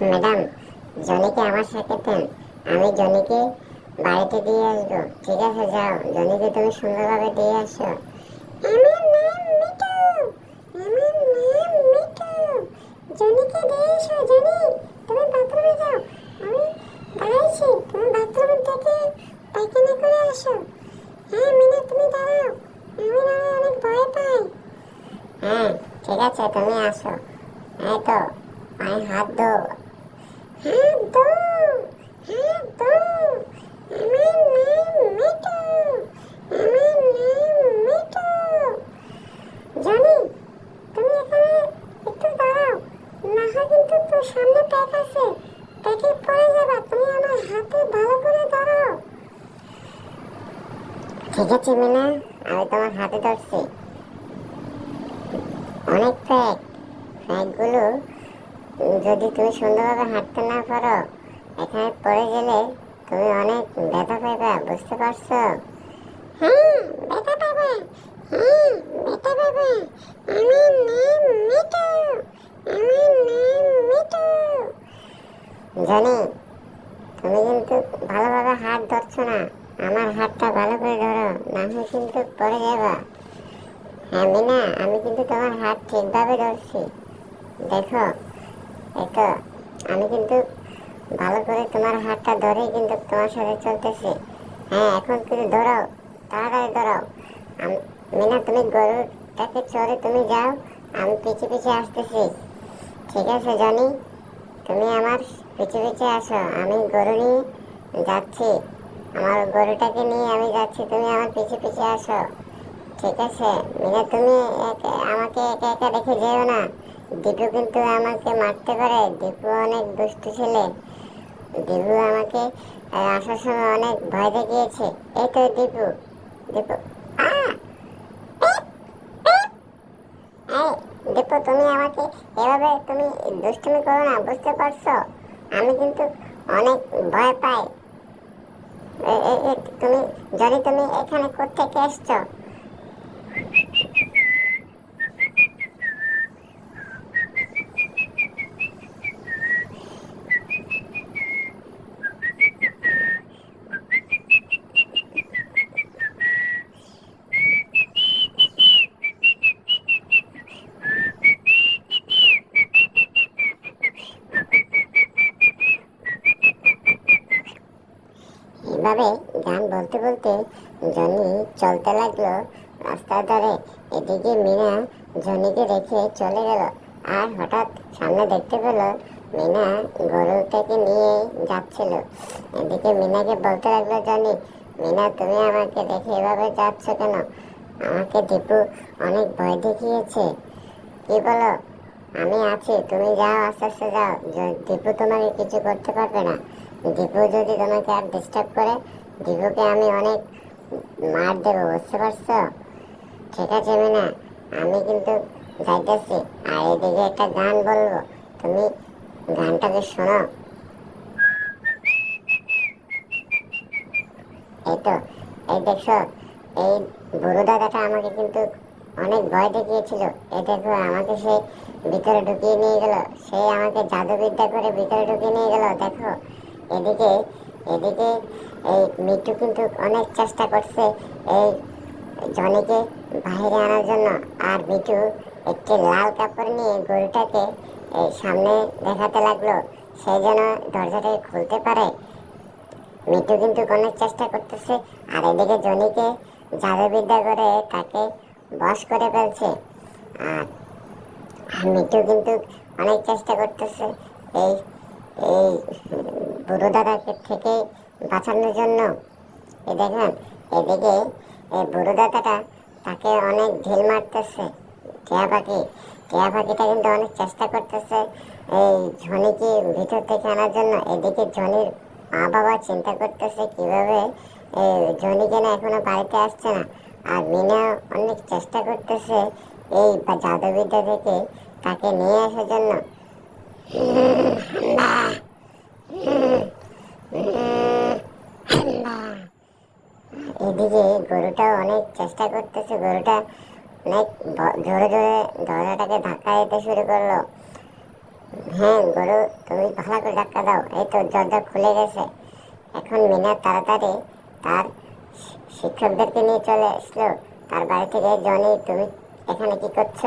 Madam, জনিকে আমার সাথে দেন। আমি জনিকে বাড়িতে দিয়ে আসব। ঠিক আছে, যাও। জনিকে তুমি সুন্দরভাবে দিয়ে আসো। আমি হ্যাঁ আমি অনেক হ্যাঁ ঠিক আছে, তুমি আসো। এই তো, পায়ে হাত দো। হাত দো হাত দো আমার নাম মিঠু আমার নাম মিঠু জানি তুমি এখানে একটু দাঁড়াও। কিন্তু তোর সামনে আছে। প্যাকে পড়ে যাবা। তুমি আমার হাতে ভালো করে দাঁড়াও। ঠিক আছে, মিনা। আমি তোমার অনেক প্যাক প্যাকগুলো যদি তুমি সুন্দরভাবে হাঁটতে না পারো এখানে পড়ে গেলে তুমি অনেক ব্যথা পাইবা বুঝতে পারছ? হ্যাঁ ব্যথা পাবা হ্যাঁ ব্যথা পাবা আমার নাম আমার নাম জানি তুমি কিন্তু ভালোভাবে হাত ধরছো না। আমার হাতটা ভালো করে ধরো না হয় কিন্তু পড়ে যাবা। হ্যাঁ মিনা আমি কিন্তু তোমার হাত ঠিকভাবে ধরছি। দেখো এই আমি কিন্তু ভালো করে তোমার হাতটা ধরেই কিন্তু তোমার সাথে চলতেছি। হ্যাঁ এখন কিন্তু ধরাও তাড়াতাড়ি আম- মিনা, তুমি গরুটাকে চড়ে তুমি যাও, আমি পিছে পিছে আসতেছি। ঠিক আছে, জানি, তুমি আমার পিছে পিছে আসো আমি গরু নিয়ে যাচ্ছি। আমার গরুটাকে নিয়ে আমি যাচ্ছি, তুমি আমার পিছে পিছে আসো ঠিক আছে, মিনা, তুমি আমাকে একা একা রেখে যেও না। দীপু কিন্তু আমাকে মারতে পারে। দীপু অনেক দুষ্টু ছেলে। দীপু আমাকে আসার সময় অনেক ভয় দেখিয়েছে। এই তো দীপু। দীপু! দীপু, তুমি আমাকে এভাবে তুমি দুষ্টুমি করো না, বুঝতে পারছ? আমি কিন্তু অনেক ভয় পাই। তুমি, যদি তুমি এখানে কোথেকে এসছো? এভাবে গান বলতে বলতে জনি চলতে লাগল রাস্তার ধারে। এদিকে মিনা জনিকে রেখে চলে গেল। আর হঠাৎ সামনে দেখতে পেল মিনা গরুটাকে নিয়ে যাচ্ছিল। এদিকে মিনাকে বলতে লাগল, জনি, মিনা, তুমি আমাকে দেখে এভাবে যাচ্ছ কেন? আমাকে দীপু অনেক ভয় দেখিয়েছে। কি বলো? আমি আছি, তুমি যাও, আস্তে আস্তে যাও। দীপু তোমাকে কিছু করতে পারবে না। দীপু যদি তোমাকে আর ডিস্টার্ব করে, দীপুকে আমি অনেক মার দেবো, বুঝতে পারছ? ঠিক আছে, মিনা। আমি কিন্তু যাইতেছি। আর এদিকে একটা গান বলব। তুমি গানটাকে শোনো। এই তো, এই দেখছ, এই বুড়ো দাদাটা আমাকে কিন্তু অনেক ভয় দেখিয়েছিল। এই দেখো, আমাকে সে ভিতরে ঢুকিয়ে নিয়ে গেল। সে আমাকে জাদুবিদ্যা করে ভিতরে ঢুকিয়ে নিয়ে গেল, দেখো। এদিকে এদিকে এই মিঠু কিন্তু অনেক চেষ্টা করছে এই জনিকে বাইরে আনার জন্য। আর মিঠু একটি লাল কাপড় নিয়ে গরুটাকে সামনে দেখাতে লাগল। সে যেন দরজাটাকে খুলতে পারে। মিঠু কিন্তু অনেক চেষ্টা করতেছে, আর এদিকে জনিকে জাদুবিদ্যা করে তাকে বশ করে ফেলছে। আর মিঠু কিন্তু অনেক চেষ্টা করতেছে এই এই বুড়ো দাদাকে থেকে বাঁচানোর জন্য এ দেখেন, এদিকে এই বুড়ো দাদাটা তাকে অনেক ঢিল মারতেছে, টিয়া পাখি, টিয়া পাখিটা কিন্তু অনেক চেষ্টা করতেছে এই ঝনিকে ভিতর থেকে আনার জন্য। এদিকে ঝনির মা বাবা চিন্তা করতেছে কীভাবে এই ঝনিকে না এখনও বাড়িতে আসছে না। আর মিনা অনেক চেষ্টা করতেছে এই জাদুবিদ্যা থেকে তাকে নিয়ে আসার জন্য। এদিকে গরুটাও অনেক চেষ্টা করতেছে, গরুটা অনেক জোরে জোরে দরজাটাকে ধাক্কা দিতে শুরু করল। হ্যাঁ গরু, তুমি ভালো করে ধাক্কা দাও, এই তো দরজা খুলে গেছে। এখন মিনা তাড়াতাড়ি তার শিক্ষকদেরকে নিয়ে চলে আসলো। তার বাড়ি থেকে, জনি, তুমি এখানে কি করছ?